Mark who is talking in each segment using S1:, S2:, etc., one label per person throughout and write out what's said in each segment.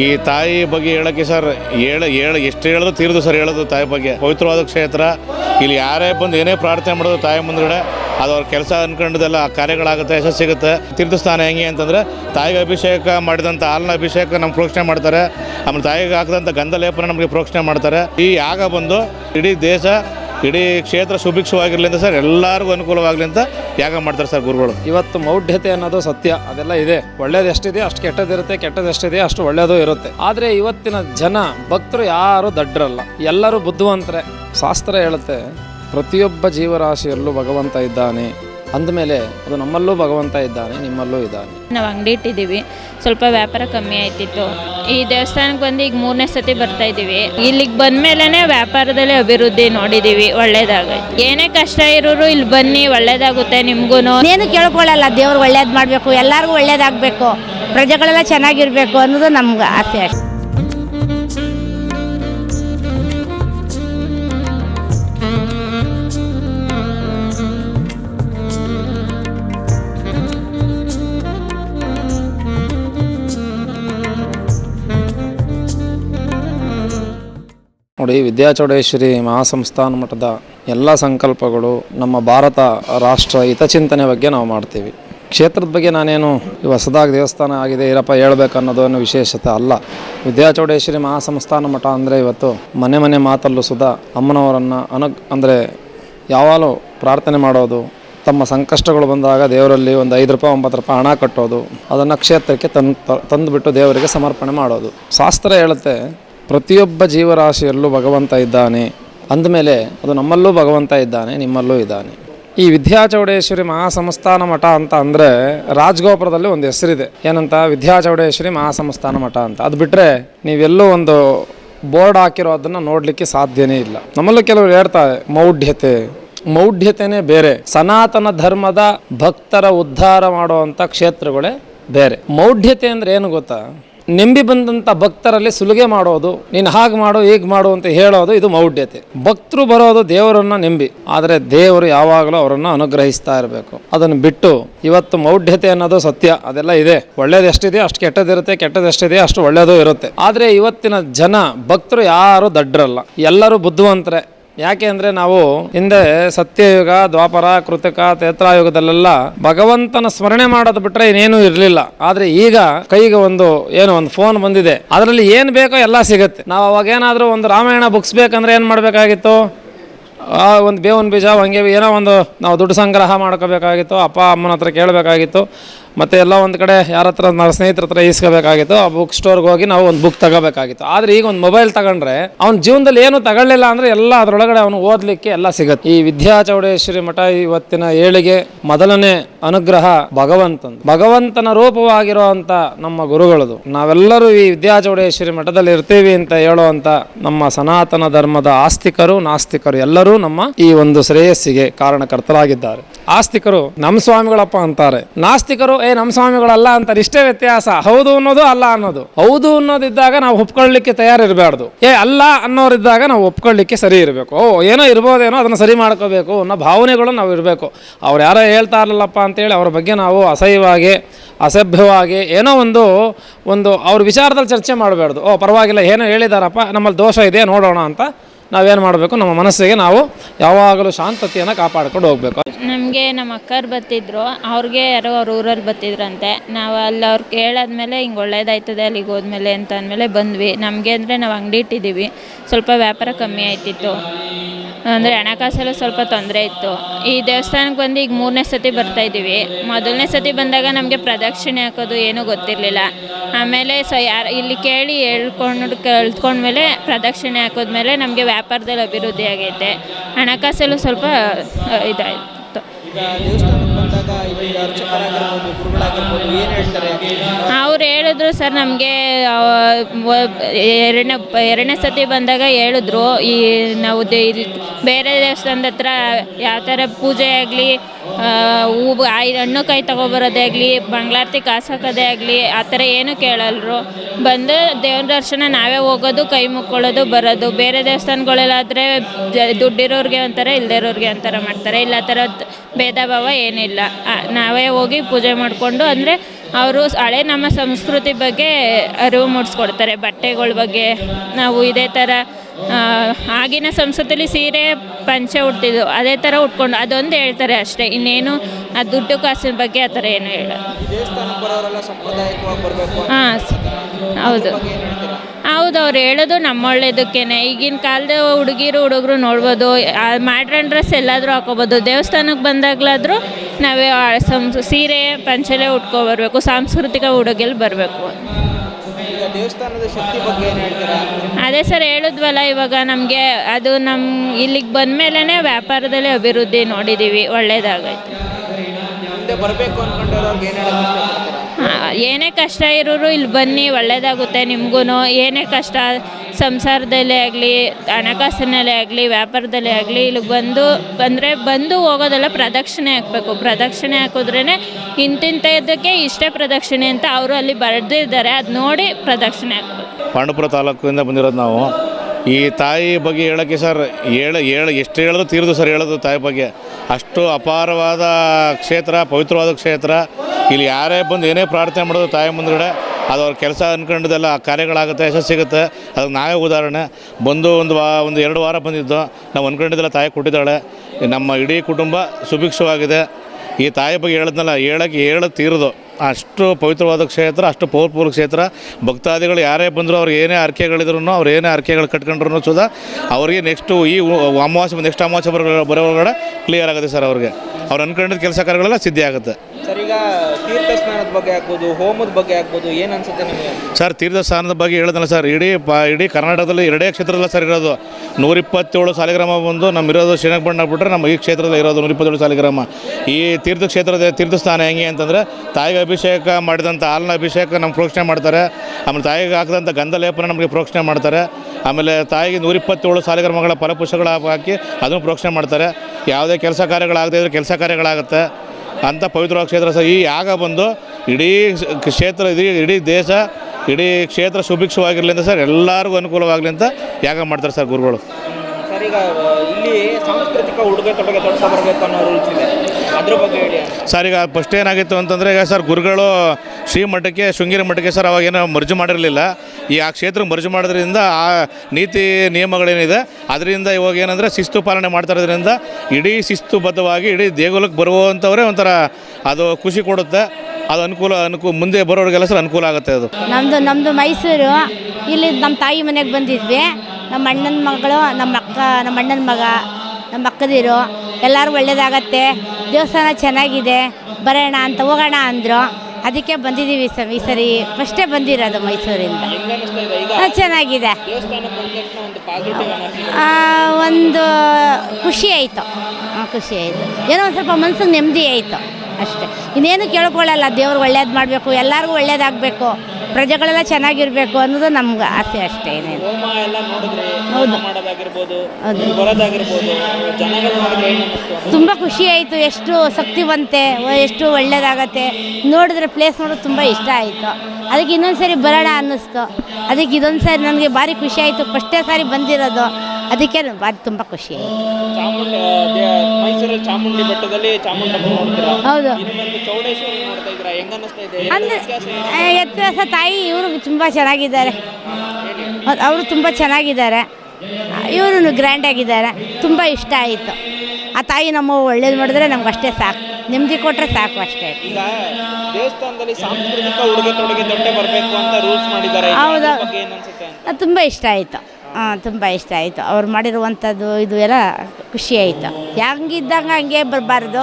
S1: ಈ ತಾಯಿ ಬಗ್ಗೆ ಹೇಳಕ್ಕೆ ಸರ್, ಹೇಳ ಹೇಳ, ಎಷ್ಟು ಹೇಳೋದು ತೀರ್ದು ಸರ್ ಹೇಳೋದು ತಾಯಿ ಬಗ್ಗೆ. ಪವಿತ್ರವಾದ ಕ್ಷೇತ್ರ. ಇಲ್ಲಿ ಯಾರೇ ಬಂದು ಏನೇ ಪ್ರಾರ್ಥನೆ ಮಾಡೋದು ತಾಯಿ ಮುಂದ್ಗಡೆ, ಅದು ಅವ್ರ ಕೆಲಸ ಅನ್ಕೊಂಡಿದ್ದೆಲ್ಲ ಕಾರ್ಯಗಳಾಗುತ್ತೆ, ಯಶಸ್ಸು ಸಿಗುತ್ತೆ. ತೀರ್ಥಸ್ಥಾನ ಹೆಂಗೆ ಅಂತಂದರೆ, ತಾಯಿಗೆ ಅಭಿಷೇಕ ಮಾಡಿದಂಥ ಹಾಲಿನ ಅಭಿಷೇಕ ನಮ್ಮ ಪ್ರೋಕ್ಷಣೆ ಮಾಡ್ತಾರೆ. ಆಮೇಲೆ ತಾಯಿಗೆ ಹಾಕಿದಂಥ ಗಂಧ ಲೇಪನ ನಮಗೆ ಪ್ರೋಕ್ಷಣೆ ಮಾಡ್ತಾರೆ. ಈ ಯಾಗ ಬಂದು, ಇಡೀ ದೇಶ ಇಡೀ ಕ್ಷೇತ್ರ ಸುಭಿಕ್ಷವಾಗಿರಲಿ ಅಂತ ಸರ್, ಎಲ್ಲರಿಗೂ ಅನುಕೂಲವಾಗಲಿ ಅಂತ ಯಾಗ ಮಾಡ್ತಾರೆ ಸರ್ ಗುರುಗಳು.
S2: ಇವತ್ತು ಮೌಢ್ಯತೆ ಅನ್ನೋದು ಸತ್ಯ, ಅದೆಲ್ಲ ಇದೆ. ಒಳ್ಳೇದು ಎಷ್ಟಿದೆ, ಅಷ್ಟು ಕೆಟ್ಟದಿರುತ್ತೆ ಕೆಟ್ಟದ್ದು ಅಷ್ಟು ಒಳ್ಳೇದು ಇರುತ್ತೆ. ಆದರೆ ಇವತ್ತಿನ ಜನ, ಭಕ್ತರು ಯಾರು ದಡ್ಡರಲ್ಲ ಎಲ್ಲರೂ ಬುದ್ಧಿವಂತರೆ. ಶಾಸ್ತ್ರ ಹೇಳುತ್ತೆ, ಪ್ರತಿಯೊಬ್ಬ ಜೀವರಾಶಿಯಲ್ಲೂ ಭಗವಂತ ಇದ್ದಾನೆ. ಅಂದಮೇಲೆ ಅದು ನಮ್ಮಲ್ಲೂ ಭಗವಂತ ಇದ್ದಾನೆ ನಿಮ್ಮಲ್ಲೂ ಇದ್ದಾನೆ.
S3: ನಾವು ಅಂಗಡಿ ಇಟ್ಟಿದ್ದೀವಿ. ಸ್ವಲ್ಪ ವ್ಯಾಪಾರ ಕಮ್ಮಿ ಆಯ್ತಿತ್ತು. ಈ ದೇವಸ್ಥಾನಕ್ಕೆ ಬಂದು ಈಗ ಮೂರನೇ ಸತಿ ಬರ್ತಾ ಇದ್ದೀವಿ. ಇಲ್ಲಿಗೆ ಬಂದಮೇಲೆ ವ್ಯಾಪಾರದಲ್ಲಿ ಅಭಿವೃದ್ಧಿ ನೋಡಿದ್ದೀವಿ ಒಳ್ಳೇದಾಗ ಏನೇ ಕಷ್ಟ ಇರೋರು ಇಲ್ಲಿ ಬನ್ನಿ ಒಳ್ಳೇದಾಗುತ್ತೆ ನಿಮಗೂ
S4: ಏನು ಕೇಳ್ಕೊಳ್ಳಲ್ಲ ದೇವ್ರು ಒಳ್ಳೇದು ಮಾಡಬೇಕು ಎಲ್ಲರಿಗೂ ಒಳ್ಳೇದಾಗಬೇಕು ಪ್ರಜೆಗಳೆಲ್ಲ ಚೆನ್ನಾಗಿರಬೇಕು ಅನ್ನೋದು ನಮ್ಗೆ ಆಸೆ ಅಷ್ಟೆ.
S2: ನೋಡಿ, ವಿದ್ಯಾಚೌಡೇಶ್ವರಿ ಮಹಾಸಂಸ್ಥಾನ ಮಠದ ಎಲ್ಲ ಸಂಕಲ್ಪಗಳು ನಮ್ಮ ಭಾರತ ರಾಷ್ಟ್ರ ಹಿತಚಿಂತನೆ ಬಗ್ಗೆ ನಾವು ಮಾಡ್ತೀವಿ. ಕ್ಷೇತ್ರದ ಬಗ್ಗೆ ನಾನೇನು ಹೊಸದಾಗಿ ದೇವಸ್ಥಾನ ಆಗಿದೆ ಇರಪ್ಪ ಹೇಳಬೇಕು ಅನ್ನೋ ವಿಶೇಷತೆ ಅಲ್ಲ. ವಿದ್ಯಾಚೌಡೇಶ್ವರಿ ಮಹಾಸಂಸ್ಥಾನ ಮಠ ಅಂದರೆ ಇವತ್ತು ಮನೆ ಮನೆ ಮಾತಲ್ಲೂ ಸುಧಾ ಅಮ್ಮನವರನ್ನು ಅನು ಅಂದರೆ ಯಾವಾಗಲೂ ಪ್ರಾರ್ಥನೆ ಮಾಡೋದು, ತಮ್ಮ ಸಂಕಷ್ಟಗಳು ಬಂದಾಗ ದೇವರಲ್ಲಿ ಒಂದು ಐದು ರೂಪಾಯಿ, ಒಂಬತ್ತು ರೂಪಾಯಿ ಹಣ ಕಟ್ಟೋದು, ಅದನ್ನು ಕ್ಷೇತ್ರಕ್ಕೆ ತಂದು, ತಂದುಬಿಟ್ಟು ದೇವರಿಗೆ ಸಮರ್ಪಣೆ ಮಾಡೋದು. ಶಾಸ್ತ್ರ ಹೇಳುತ್ತೆ ಪ್ರತಿಯೊಬ್ಬ ಜೀವರಾಶಿಯಲ್ಲೂ ಭಗವಂತ ಇದ್ದಾನೆ ಅಂದಮೇಲೆ ಅದು ನಮ್ಮಲ್ಲೂ ಭಗವಂತ ಇದ್ದಾನೆ, ನಿಮ್ಮಲ್ಲೂ ಇದ್ದಾನೆ. ಈ ವಿದ್ಯಾಚೌಡೇಶ್ವರಿ ಮಹಾಸಂಸ್ಥಾನ ಮಠ ಅಂತ ಅಂದರೆ ರಾಜಗೋಪುರದಲ್ಲಿ ಒಂದು ಹೆಸರಿದೆ. ಏನಂತ? ವಿದ್ಯಾಚೌಡೇಶ್ವರಿ ಮಹಾಸಂಸ್ಥಾನ ಮಠ ಅಂತ. ಅದು ಬಿಟ್ಟರೆ ನೀವೆಲ್ಲೂ ಒಂದು ಬೋರ್ಡ್ ಹಾಕಿರೋದನ್ನು ನೋಡಲಿಕ್ಕೆ ಸಾಧ್ಯನೇ ಇಲ್ಲ. ನಮ್ಮಲ್ಲೂ ಕೆಲವರು ಹೇಳ್ತಾರೆ, ಮೌಢ್ಯತೆ. ಮೌಢ್ಯತೆನೇ ಬೇರೆ. ಸನಾತನ ಧರ್ಮದ ಭಕ್ತರ ಉದ್ಧಾರ ಮಾಡುವಂಥ ಕ್ಷೇತ್ರಗಳೇ ಬೇರೆ. ಮೌಢ್ಯತೆ ಅಂದರೆ ಏನು ಗೊತ್ತಾ? ನೆಂಬಿ ಬಂದಂಥ ಭಕ್ತರಲ್ಲಿ ಸುಲಿಗೆ ಮಾಡೋದು, ನೀನು ಹಾಗೆ ಮಾಡು, ಹೀಗೆ ಮಾಡು ಅಂತ ಹೇಳೋದು ಇದು ಮೌಢ್ಯತೆ. ಭಕ್ತರು ಬರೋದು ದೇವರನ್ನು ನೆಂಬಿ, ಆದರೆ ದೇವರು ಯಾವಾಗಲೂ ಅವರನ್ನು ಅನುಗ್ರಹಿಸ್ತಾ ಇರಬೇಕು. ಅದನ್ನು ಬಿಟ್ಟು ಇವತ್ತು ಮೌಢ್ಯತೆ ಅನ್ನೋದು ಸತ್ಯ, ಅದೆಲ್ಲ ಇದೆ. ಒಳ್ಳೇದು ಎಷ್ಟಿದೆ ಅಷ್ಟು ಕೆಟ್ಟದಿರುತ್ತೆ ಕೆಟ್ಟದ್ದು ಅಷ್ಟು ಒಳ್ಳೇದು ಇರುತ್ತೆ. ಆದರೆ ಇವತ್ತಿನ ಜನ ಭಕ್ತರು ಯಾರು ದಡ್ಡರಲ್ಲ ಎಲ್ಲರೂ ಬುದ್ಧಿವಂತರೆ. ಯಾಕೆ ಅಂದರೆ ನಾವು ಹಿಂದೆ ಸತ್ಯಯುಗ, ದ್ವಾಪರ, ಕೃತಕ ತೇತ್ರಾಯುಗದಲ್ಲೆಲ್ಲ ಭಗವಂತನ ಸ್ಮರಣೆ ಮಾಡೋದು ಬಿಟ್ಟರೆ ಇನ್ನೇನು ಇರಲಿಲ್ಲ. ಆದರೆ ಈಗ ಕೈಗೆ ಒಂದು ಏನು ಒಂದು ಫೋನ್ ಬಂದಿದೆ. ಅದರಲ್ಲಿ ಏನು ಬೇಕೋ ಎಲ್ಲ ಸಿಗುತ್ತೆ. ನಾವು ಅವಾಗ ಏನಾದರೂ ಒಂದು ರಾಮಾಯಣ ಬುಕ್ಸ್ ಬೇಕಂದ್ರೆ ಏನು ಮಾಡಬೇಕಾಗಿತ್ತು? ಒಂದು ಬೇವಿನ ಬೀಜ, ಹಂಗೆ ಏನೋ ಒಂದು ನಾವು ದುಡ್ಡು ಸಂಗ್ರಹ ಮಾಡ್ಕೋಬೇಕಾಗಿತ್ತು, ಅಪ್ಪ ಅಮ್ಮನ ಹತ್ರ ಕೇಳಬೇಕಾಗಿತ್ತು. ಮತ್ತು ಎಲ್ಲ ಒಂದು ಕಡೆ ಯಾರ ಹತ್ರ ನಾವು ಸ್ನೇಹಿತರ ಹತ್ರ ಈಸ್ಕೋಬೇಕಾಗಿತ್ತು ಆ ಬುಕ್ ಸ್ಟೋರ್ಗೆ ಹೋಗಿ ನಾವು ಒಂದು ಬುಕ್ ತಗೋಬೇಕಾಗಿತ್ತು. ಆದರೆ ಈಗ ಒಂದು ಮೊಬೈಲ್ ತಗೊಂಡ್ರೆ ಅವ್ನ ಜೀವನದಲ್ಲಿ ಏನು ತಗೊಳ್ಳಿಲ್ಲ ಅಂದರೆ ಎಲ್ಲ ಅದರೊಳಗಡೆ ಅವನು ಓದಲಿಕ್ಕೆ ಎಲ್ಲ ಸಿಗುತ್ತೆ. ಈ ವಿದ್ಯಾ ಚೌಡೇಶ್ವರಿ ಮಠ ಇವತ್ತಿನ ಏಳಿಗೆ ಮೊದಲನೇ ಅನುಗ್ರಹ ಭಗವಂತನ ಭಗವಂತನ ರೂಪವಾಗಿರುವಂಥ ನಮ್ಮ ಗುರುಗಳದು. ನಾವೆಲ್ಲರೂ ಈ ವಿದ್ಯಾ ಚೌಡೇಶ್ವರಿ ಮಠದಲ್ಲಿ ಇರ್ತೀವಿ ಅಂತ ಹೇಳುವಂಥ ನಮ್ಮ ಸನಾತನ ಧರ್ಮದ ಆಸ್ತಿಕರು, ನಾಸ್ತಿಕರು ಎಲ್ಲರೂ ನಮ್ಮ ಈ ಒಂದು ಶ್ರೇಯಸ್ಸಿಗೆ ಕಾರಣಕರ್ತರಾಗಿದ್ದಾರೆ. ಆಸ್ತಿಕರು ನಮ್ಮ ಸ್ವಾಮಿಗಳಪ್ಪ ಅಂತಾರೆ. ನಾಸ್ತಿಕರು, ಏ ನಮ್ಮ ಸ್ವಾಮಿಗಳಲ್ಲ ಅಂತಾರೆ. ಇಷ್ಟೇ ವ್ಯತ್ಯಾಸ. ಹೌದು ಅನ್ನೋದು ಅಲ್ಲ ಅನ್ನೋದು. ಹೌದು ಅನ್ನೋದಿದ್ದಾಗ ನಾವು ಒಪ್ಕೊಳ್ಳಿಕ್ಕೆ ತಯಾರಿರಬಾರ್ದು. ಏ, ಅಲ್ಲ ಅನ್ನೋರಿದ್ದಾಗ ನಾವು ಒಪ್ಕೊಳ್ಳಿಕ್ಕೆ ಸರಿ ಇರಬೇಕು. ಓ, ಏನೋ ಇರ್ಬೋದೇನೋ ಅದನ್ನು ಸರಿ ಮಾಡ್ಕೋಬೇಕು ಅನ್ನೋ ಭಾವನೆಗಳು ನಾವು ಇರಬೇಕು. ಅವ್ರು ಯಾರೋ ಹೇಳ್ತಾ ಇರಲಿಲ್ಲಪ್ಪ ಅಂತೇಳಿ ಅವ್ರ ಬಗ್ಗೆ ನಾವು ಅಸಹ್ಯವಾಗಿ, ಅಸಭ್ಯವಾಗಿ ಏನೋ ಒಂದು ಒಂದು ಅವ್ರ ವಿಚಾರದಲ್ಲಿ ಚರ್ಚೆ ಮಾಡಬಾರ್ದು. ಓ, ಪರವಾಗಿಲ್ಲ, ಏನೋ ಹೇಳಿದಾರಪ್ಪ, ನಮ್ಮಲ್ಲಿ ದೋಷ ಇದೆ, ನೋಡೋಣ ಅಂತ ನಾವೇನು ಮಾಡಬೇಕು? ನಮ್ಮ ಮನಸ್ಸಿಗೆ ನಾವು ಯಾವಾಗಲೂ ಶಾಂತತೆಯನ್ನು ಕಾಪಾಡ್ಕೊಂಡು ಹೋಗಬೇಕು.
S3: ನಮಗೆ ನಮ್ಮ ಅಕ್ಕವ್ರು ಬರ್ತಿದ್ರು, ಅವ್ರಿಗೆ ಯಾರೋ ಅವ್ರ ಊರಲ್ಲಿ ಬತ್ತಿದ್ರಂತೆ ನಾವು ಅಲ್ಲಿ ಅವ್ರು ಕೇಳಾದ್ಮೇಲೆ ಹಿಂಗೆ ಒಳ್ಳೇದಾಯ್ತದೆ ಅಲ್ಲಿಗೆ ಹೋದ್ಮೇಲೆ ಅಂತ ಅಂದಮೇಲೆ ಬಂದ್ವಿ. ನಮಗೆ ಅಂದರೆ ನಾವು ಅಂಗಡಿ ಇಟ್ಟಿದ್ದೀವಿ. ಸ್ವಲ್ಪ ವ್ಯಾಪಾರ ಕಮ್ಮಿ ಆಯ್ತಿತ್ತು. ಅಂದರೆ ಹಣಕಾಸೆಲ್ಲ ಸ್ವಲ್ಪ ತೊಂದರೆ ಇತ್ತು. ಈ ದೇವಸ್ಥಾನಕ್ಕೆ ಬಂದು ಈಗ ಮೂರನೇ ಸತಿ ಬರ್ತಾ ಇದ್ದೀವಿ. ಮೊದಲನೇ ಸತಿ ಬಂದಾಗ ನಮಗೆ ಪ್ರದಕ್ಷಿಣೆ ಹಾಕೋದು ಏನೂ ಗೊತ್ತಿರಲಿಲ್ಲ. ಆಮೇಲೆ ಸೊ ಯಾರು ಇಲ್ಲಿ ಕೇಳಿ ಹೇಳ್ಕೊಂಡು ಕಲ್ತ್ಕೊಂಡ್ಮೇಲೆ ಪ್ರದಕ್ಷಿಣೆ ಹಾಕೋದ್ಮೇಲೆ ನಮಗೆ ವ್ಯಾಪಾರದಲ್ಲಿ ಅಭಿವೃದ್ಧಿ ಆಗೈತೆ. ಹಣಕಾಸಲ್ಲೂ ಸ್ವಲ್ಪ ಇದಾಯಿತು. ಅವ್ರು ಹೇಳಿದ್ರು ಸರ್ ನಮಗೆ ಎರಡನೇ ಎರಡನೇ ಸತಿ ಬಂದಾಗ ಹೇಳಿದ್ರು, ಈ ನಾವು ದೇ, ಇಲ್ಲಿ ಬೇರೆ ದೇವಸ್ಥಾನದ ಹತ್ರ ಯಾವ ಥರ ಪೂಜೆ ಆಗಲಿ ಹೂವು ಐ, ಹಣ್ಣು ಕಾಯಿ ತಗೋಬರೋದೇ ಆಗಲಿ ಮಂಗಳಾರತಿ ಕಾಸು ಹಾಕೋದೇ ಆಗಲಿ, ಆ ಥರ ಏನೂ ಕೇಳಲ್ರು. ಬಂದು ದೇವ್ರ ದರ್ಶನ ನಾವೇ ಹೋಗೋದು, ಕೈ ಮುಕ್ಕೊಳ್ಳೋದು, ಬರೋದು. ಬೇರೆ ದೇವಸ್ಥಾನಗಳಲ್ಲಾದರೆ ದುಡ್ಡಿರೋರಿಗೆ ಒಂಥರ ಇಲ್ಲದೇ ಇರೋರಿಗೆ ಒಂಥರ ಮಾಡ್ತಾರೆ. ಇಲ್ಲ, ಆ ಥರ ಭೇದ ಭಾವ ಏನಿಲ್ಲ ನಾವೇ ಹೋಗಿ ಪೂಜೆ ಮಾಡಿಕೊಂಡು, ಅಂದರೆ ಅವರು ಹಳೆ ನಮ್ಮ ಸಂಸ್ಕೃತಿ ಬಗ್ಗೆ ಅರಿವು ಮೂಡಿಸ್ಕೊಡ್ತಾರೆ. ಬಟ್ಟೆಗಳ ಬಗ್ಗೆ. ನಾವು ಇದೇ ಥರ ಆಗಿನ ಸಂಸ್ಕೃತಿಯಲ್ಲಿ ಸೀರೆ ಪಂಚೆ ಉಡ್ತಿದ್ದು ಅದೇ ಥರ ಉಟ್ಕೊಂಡು ಅದೊಂದು ಹೇಳ್ತಾರೆ ಅಷ್ಟೇ. ಇನ್ನೇನು ಆ ದುಡ್ಡು ಕಾಸಿನ ಬಗ್ಗೆ ಆ ಥರ ಏನು
S5: ಹೇಳ
S3: ಹಾಂ ಹೌದು. ಹೌದು, ಅವ್ರು ಹೇಳೋದು ನಮ್ಮ ಒಳ್ಳೇದಕ್ಕೇನೆ. ಈಗಿನ ಕಾಲದ ಹುಡುಗಿರು, ಹುಡುಗರು ನೋಡ್ಬೋದು. ಮಾಡ್ರನ್ ಡ್ರೆಸ್ ಎಲ್ಲಾದರೂ ಹಾಕೋಬೋದು. ದೇವಸ್ಥಾನಕ್ಕೆ ಬಂದಾಗ್ಲಾದರೂ ನಾವೇ ಸಂಸ್, ಸೀರೆ ಪಂಚೆಲೆ ಉಟ್ಕೊ ಬರಬೇಕು. ಸಾಂಸ್ಕೃತಿಕ ಉಡುಗೆಲಿ ಬರಬೇಕು.
S5: ದೇವಸ್ಥಾನದ ಶಕ್ತಿ ಬಗ್ಗೆ ಏನು ಹೇಳ್ತೀರಾ?
S3: ಅದೇ ಸರ್ ಹೇಳಿದ್ವಲ್ಲ ಇವಾಗ ನಮಗೆ ಅದು ನಮ್ಮ ಇಲ್ಲಿಗೆ ಬಂದ ಮೇಲೇ ವ್ಯಾಪಾರದಲ್ಲಿ ಅಭಿವೃದ್ಧಿ ನೋಡಿದ್ದೀವಿ ಒಳ್ಳೇದಾಗೈತೆ
S5: ಮುಂದೆ ಬರಬೇಕು ಅನ್ಕೊಂಡಿರೋರ್ಗೆ ಏನೇ
S3: ಕಷ್ಟ ಇರೋರು ಇಲ್ಲಿ ಬನ್ನಿ ಒಳ್ಳೇದಾಗುತ್ತೆ ನಿಮಗೂ ಏನೇ ಕಷ್ಟ ಸಂಸಾರದಲ್ಲೇ ಆಗಲಿ, ಹಣಕಾಸಿನಲ್ಲೇ ಆಗಲಿ, ವ್ಯಾಪಾರದಲ್ಲೇ ಆಗಲಿ, ಇಲ್ಲಿಗೆ ಬಂದು, ಬಂದರೆ ಬಂದು ಹೋಗೋದೆಲ್ಲ ಪ್ರದಕ್ಷಿಣೆ ಹಾಕಬೇಕು. ಪ್ರದಕ್ಷಿಣೆ ಹಾಕಿದ್ರೇ ಇಂತಿಂಥದಕ್ಕೆ ಇಷ್ಟೇ ಪ್ರದಕ್ಷಿಣೆ ಅಂತ ಅವರು ಅಲ್ಲಿ ಬರೆದಿದ್ದಾರೆ. ಅದು ನೋಡಿ ಪ್ರದಕ್ಷಿಣೆ ಹಾಕಬೇಕು.
S1: ಪಾಂಡುಪುರ ತಾಲೂಕಿಂದ ಬಂದಿರೋದು ನಾವು. ಈ ತಾಯಿ ಬಗ್ಗೆ ಹೇಳೋಕ್ಕೆ ಸರ್, ಹೇಳ ಹೇಳ, ಎಷ್ಟು ಹೇಳೋದು ತೀರ್ದು ಸರ್ ಹೇಳೋದು ತಾಯಿ ಬಗ್ಗೆ. ಅಷ್ಟು ಅಪಾರವಾದ ಕ್ಷೇತ್ರ, ಪವಿತ್ರವಾದ ಕ್ಷೇತ್ರ. ಇಲ್ಲಿ ಯಾರೇ ಬಂದು ಏನೇ ಪ್ರಾರ್ಥನೆ ಮಾಡೋದು ತಾಯಿ ಮುಂದ್ಗಡೆ. ಅದು ಅವ್ರ ಕೆಲಸ ಅಂದ್ಕೊಂಡಿದ್ದೆಲ್ಲ ಕಾರ್ಯಗಳಾಗುತ್ತೆ, ಯಶಸ್ಸು ಸಿಗುತ್ತೆ. ಅದಕ್ಕೆ ನಾವೇ ಉದಾಹರಣೆ. ಬಂದು ಒಂದು ವಾ, ಒಂದು ಎರಡು ವಾರ ಬಂದಿದ್ದು, ನಾವು ಅಂದ್ಕೊಂಡಿದ್ದೆಲ್ಲ ತಾಯಿ ಕೊಟ್ಟಿದ್ದಾಳೆ. ನಮ್ಮ ಇಡೀ ಕುಟುಂಬ ಸುಭಿಕ್ಷವಾಗಿದೆ. ಈ ತಾಯಿ ಬಗ್ಗೆ ಹೇಳಿದ್ನಲ್ಲ, ಹೇಳಕ್ಕೆ ಹೇಳ ತೀರದು. ಅಷ್ಟು ಪವಿತ್ರವಾದ ಕ್ಷೇತ್ರ, ಅಷ್ಟು ಪವರ್ಫುಲ್ ಕ್ಷೇತ್ರ. ಭಕ್ತಾದಿಗಳು ಯಾರೇ ಬಂದರೂ ಅವ್ರು ಏನೇ ಅರ್ಕೆಗಳಿದ್ರು ಅವ್ರು ಏನೇ ಅರ್ಕೆಗಳು ಕಟ್ಕೊಂಡ್ರು ಸುದ ಅವರಿಗೆ ನೆಕ್ಸ್ಟು ಈ ಅಮಾವಾಸ್ಯ ನೆಕ್ಸ್ಟ್ ಅಮಾವಾಸ್ಯೆ ಬರೋ ಬರೋ ಒಳಗಡೆ ಕ್ಲಿಯರ್ ಆಗುತ್ತೆ ಸರ್ ಅವ್ರಿಗೆ. ಅವ್ರು ಅಂದ್ಕೊಂಡಿದ್ದ ಕೆಲಸ ಕಾರ್ಯಗಳೆಲ್ಲ ಸಿದ್ಧಿ ಆಗುತ್ತೆ
S5: ಸರ್, ಈಗ ತೀರ್ಥ ಸ್ನಾನದ ಬಗ್ಗೆ ಆಗ್ಬೋದು ಹೋಮದ ಬಗ್ಗೆ ಆಗ್ಬೋದು ಏನು ಅನ್ಸುತ್ತೆ ನಿಮಗೆ?
S1: ಸರ್, ತೀರ್ಥಸ್ಥಾನದ ಬಗ್ಗೆ ಹೇಳಿದ್ನಲ್ಲ ಸರ್, ಇಡೀ ಪ, ಇಡೀ ಕರ್ನಾಟಕದಲ್ಲಿ ಎರಡೇ ಕ್ಷೇತ್ರದಲ್ಲ ಸರ್ ಇರೋದು. ನೂರಿಪ್ಪತ್ತೇಳು ಸಾಲಿಗ್ರಾಮ ಬಂದು ನಮ್ಮ ಇರೋದು ಶ್ರೀರಂಗಪಟ್ಟಣ ಬಿಟ್ಟರೆ ನಮ್ಮ ಈ ಕ್ಷೇತ್ರದಲ್ಲಿ ಇರೋದು ನೂರಿಪ್ಪತ್ತೇಳು ಸಾಲಿಗ್ರಾಮ. ಈ ತೀರ್ಥ ಕ್ಷೇತ್ರದ ತೀರ್ಥಸ್ಥಾನ ಹೆಂಗೆ ಅಂತಂದರೆ, ತಾಯಿಗೆ ಅಭಿಷೇಕ ಮಾಡಿದಂಥ ಹಾಲಿನ ಅಭಿಷೇಕ ನಮ್ಮ ಪ್ರೋಕ್ಷಣೆ ಮಾಡ್ತಾರೆ. ಆಮೇಲೆ ತಾಯಿಗೆ ಹಾಕಿದಂಥ ಗಂಧ ಲೇಪನ ನಮಗೆ ಪ್ರೋಕ್ಷಣೆ ಮಾಡ್ತಾರೆ. ಆಮೇಲೆ ತಾಯಿಗೆ ನೂರಿಪ್ಪತ್ತೇಳು ಸಾಲಿಗ್ರಾಮಗಳ ಫಲಪುಷ್ಪಗಳ ಹಾಕಿ ಅದನ್ನು ಪ್ರೋಕ್ಷಣೆ ಮಾಡ್ತಾರೆ. ಯಾವುದೇ ಕೆಲಸ ಕಾರ್ಯಗಳಾಗದೇ ಇದ್ರೆ ಕೆಲಸ ಕಾರ್ಯಗಳಾಗುತ್ತೆ. ಅಂಥ ಪವಿತ್ರವಾದ ಕ್ಷೇತ್ರ ಸರ್ ಈ ಯಾಗ ಬಂದು ಇಡೀ ಕ್ಷೇತ್ರ ಇಡೀ ಇಡೀ ದೇಶ, ಇಡೀ ಕ್ಷೇತ್ರ ಸುಭಿಕ್ಷವಾಗಿರಲಿ ಅಂತ ಸರ್ ಎಲ್ಲರಿಗೂ ಅನುಕೂಲವಾಗಲಿ ಅಂತ ಯಾಗ ಮಾಡ್ತಾರೆ ಸರ್ ಗುರುಗಳು.
S5: ಸರ್ ಈಗ ಇಲ್ಲಿ ಸಾಂಸ್ಕೃತಿಕ ಉಡುಗೆ ತೊಡುಗೆ ತೊಡ್ತಾ ಬರಬೇಕು ಅನ್ನೋ ರೂಲ್ಸ್ ಇದೆ. ಅದ್ರ ಬಗ್ಗೆ ಹೇಳಿ
S1: ಸರ್ ಈಗ ಫಸ್ಟ್ ಏನಾಗಿತ್ತು ಅಂತಂದರೆ ಈಗ ಸರ್ ಗುರುಗಳು ಶ್ರೀ ಮಠಕ್ಕೆ ಶೃಂಗೇರಿ ಮಠಕ್ಕೆ ಸರ್ ಅವಾಗ ಏನೋ ಮರ್ಜು ಮಾಡಿರಲಿಲ್ಲ. ಈ ಆ ಕ್ಷೇತ್ರ ಮರ್ಜು ಮಾಡೋದ್ರಿಂದ ಆ ನೀತಿ ನಿಯಮಗಳೇನಿದೆ ಅದರಿಂದ ಇವಾಗ ಏನಂದರೆ ಶಿಸ್ತು ಪಾಲನೆ ಮಾಡ್ತಾ ಇರೋದ್ರಿಂದ ಇಡೀ ಶಿಸ್ತುಬದ್ಧವಾಗಿ ಇಡೀ ದೇಗುಲಕ್ಕೆ ಬರುವಂಥವರೇ ಒಂಥರ ಅದು ಖುಷಿ ಕೊಡುತ್ತೆ. ಅದು ಅನುಕೂಲ ಅನುಕೂಲ ಮುಂದೆ ಬರೋರಿಗೆಲ್ಲ ಸರ್ ಅನುಕೂಲ ಆಗುತ್ತೆ ಅದು.
S4: ನಮ್ಮದು ನಮ್ಮದು ಮೈಸೂರು ಇಲ್ಲಿ ನಮ್ಮ ತಾಯಿ ಮನೆಗೆ ಬಂದಿದ್ವಿ. ನಮ್ಮ ಅಣ್ಣನ ಮಗಳು ನಮ್ಮ ಅಕ್ಕ ನಮ್ಮ ಅಣ್ಣನ ಮಗ ನಮ್ಮ ಅಕ್ಕದಿರು ಎಲ್ಲರೂ ಒಳ್ಳೇದಾಗತ್ತೆ. ದೇವಸ್ಥಾನ ಚೆನ್ನಾಗಿದೆ, ಬರೋಣ ಅಂತ ಹೋಗೋಣ ಅಂದರು. ಅದಕ್ಕೆ ಬಂದಿದ್ದೀವಿ ಸ, ಈ ಸರಿ ಫಸ್ಟೇ ಬಂದಿರೋದು ಮೈಸೂರಿಂದ. ಚೆನ್ನಾಗಿದೆ.
S5: ಒಂದು
S4: ಖುಷಿ ಆಯಿತು. ಖುಷಿ ಆಯಿತು. ಏನೋ ಒಂದು ಸ್ವಲ್ಪ ಮನ್ಸಿಗೆ ನೆಮ್ಮದಿ ಆಯಿತು ಅಷ್ಟೇ. ಇನ್ನೇನು ಕೇಳ್ಕೊಳ್ಳಲ್ಲ ದೇವ್ರು ಒಳ್ಳೇದು ಮಾಡಬೇಕು, ಎಲ್ಲರಿಗೂ ಒಳ್ಳೇದಾಗಬೇಕು. ಪ್ರಜೆಗಳೆಲ್ಲ ಚೆನ್ನಾಗಿರ್ಬೇಕು ಅನ್ನೋದು ನಮ್ಗೆ ಆಸೆ ಅಷ್ಟೇ ಏನೇನು.
S5: ಹೋಮ ಎಲ್ಲ ನೋಡಿದ್ರೆ
S4: ಹೌದು.
S5: ಹೋಮ ಮಾಡೋದಾಗಿರ್ಬೋದು
S4: ಹೌದು.
S5: ಇಲ್ಲಿ ಬರೋದಾಗಿರ್ಬೋದು ಜನಗಳು ನೋಡಿದ್ರೆ ಏನು ಅನ್ನಿಸ್ತು?
S4: ತುಂಬ ಖುಷಿ ಆಯಿತು ಎಷ್ಟು ಶಕ್ತಿವಂತೆ ಎಷ್ಟು ಒಳ್ಳೇದಾಗತ್ತೆ. ನೋಡಿದ್ರೆ ಪ್ಲೇಸ್ ನೋಡೋದು ತುಂಬ ಇಷ್ಟ ಆಯಿತು. ಅದಕ್ಕೆ ಇನ್ನೊಂದು ಸರಿ ಬರೋಣ ಅನ್ನಿಸ್ತು. ಅದಕ್ಕೆ ಇದೊಂದು ಸಾರಿ ನನಗೆ ಭಾರಿ ಖುಷಿ ಆಯಿತು. ಫಸ್ಟೇ ಸಾರಿ ಬಂದಿರೋದು. ಅದಕ್ಕೆ ಭಾರಿ ತುಂಬ ಖುಷಿ ಆಯಿತು.
S5: ಚಾಮುಂಡಿ ಆ, ದೇ- ಮೈಸೂರಲ್ಲಿ ಚಾಮುಂಡಿ ಬೆಟ್ಟದಲ್ಲಿ ಚಾಮುಂಡಮ್ಮ ನೋಡ್ತೀರಾ?
S4: ಹೌದು.
S5: ಇಲ್ಲಿ ಬಂದು ಚೌಡೇಶ್ವರಿ ನೋಡ್ತಾ ಇದ್ದೀರಾ? ಹೆಂಗ ಅನಿಸ್ತಾ ಇದೆ
S4: ಅಂದರೆ
S5: ವ್ಯತ್ಯಾಸ?
S4: ತಾಯಿ ಇವರು ತುಂಬ ಚೆನ್ನಾಗಿದ್ದಾರೆ. ಅವರು ತುಂಬ ಚೆನ್ನಾಗಿದ್ದಾರೆ. ಇವರು ಗ್ರ್ಯಾಂಡ್ ಆಗಿದ್ದಾರೆ. ತುಂಬ ಇಷ್ಟ ಆಯಿತು. ಆ ತಾಯಿ ನಮ್ಮ ಒಳ್ಳೇದು ಮಾಡಿದ್ರೆ ನಮ್ಗೆ ಅಷ್ಟೇ ಸಾಕು. ನೆಮ್ಮದಿ ಕೊಟ್ಟರೆ ಸಾಕು ಅಷ್ಟೇ.
S5: ಈಗ ದೇವಸ್ಥಾನದಲ್ಲಿ ಸಾಂಸ್ಕೃತಿಕ ಉಡುಗೆ ತೊಡುಗೆ ದೊಡ್ಡ ಬರಬೇಕು ಅಂತ ರೂಲ್ಸ್ ಮಾಡಿದ್ದಾರೆ. ಈಗ
S4: ಹೌದು. ಅದು ತುಂಬ ಇಷ್ಟ ಆಯಿತು. ತುಂಬ ಇಷ್ಟ ಆಯಿತು. ಅವ್ರು ಮಾಡಿರುವಂಥದ್ದು ಇದು ಎಲ್ಲ ಖುಷಿ ಆಯಿತು. ಹೆಂಗಿದ್ದಂಗೆ ಹಂಗೆ ಬರಬಾರ್ದು.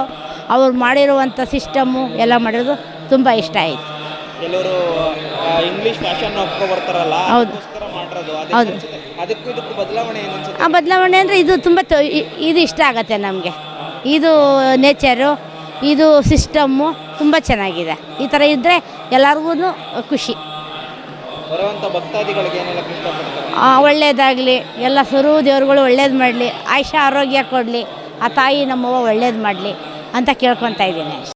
S4: ಅವ್ರು ಮಾಡಿರುವಂಥ ಸಿಸ್ಟಮ್ಮು ಎಲ್ಲ ಮಾಡಿರೋದು ತುಂಬ ಇಷ್ಟ ಆಯಿತು.
S5: ಕೆಲವರು ಇಂಗ್ಲಿಷ್ ಫ್ಯಾಷನ್ ಬರ್ತಾರಲ್ಲ
S4: ಹೌದು. ಹೌದು.
S5: ಅನ್ಸುತ್ತೆ. ಅದಕ್ಕೂ ಇದಕ್ಕೂ ಬದಲಾವಣೆ
S4: ಆ ಬದಲಾವಣೆ ಅಂದರೆ ಇದು ತುಂಬ ಇದು ಇಷ್ಟ ಆಗುತ್ತೆ ನಮಗೆ. ಇದು ನೇಚರು ಇದು ಸಿಸ್ಟಮ್ಮು ತುಂಬ ಚೆನ್ನಾಗಿದೆ. ಈ ಥರ ಇದ್ದರೆ ಎಲ್ಲರಿಗೂ ಖುಷಿ.
S5: ಬರುವಂಥ ಭಕ್ತಾದಿಗಳಿಗೆ ಏನೆಲ್ಲ ಇಷ್ಟಪಡ್ತಾರೆ?
S4: ಆ, ಒಳ್ಳೇದಾಗಲಿ. ಎಲ್ಲ ಸುರು ದೇವರುಗಳು ಒಳ್ಳೇದು ಮಾಡಲಿ. ಆಯುಷ್ಯ ಆರೋಗ್ಯ ಕೊಡಲಿ. ಆ ತಾಯಿ ನಮ್ಮವ್ವ ಒಳ್ಳೇದು ಮಾಡಲಿ ಅಂತ ಕೇಳ್ಕೊತಾ ಇದ್ದೀನಿ.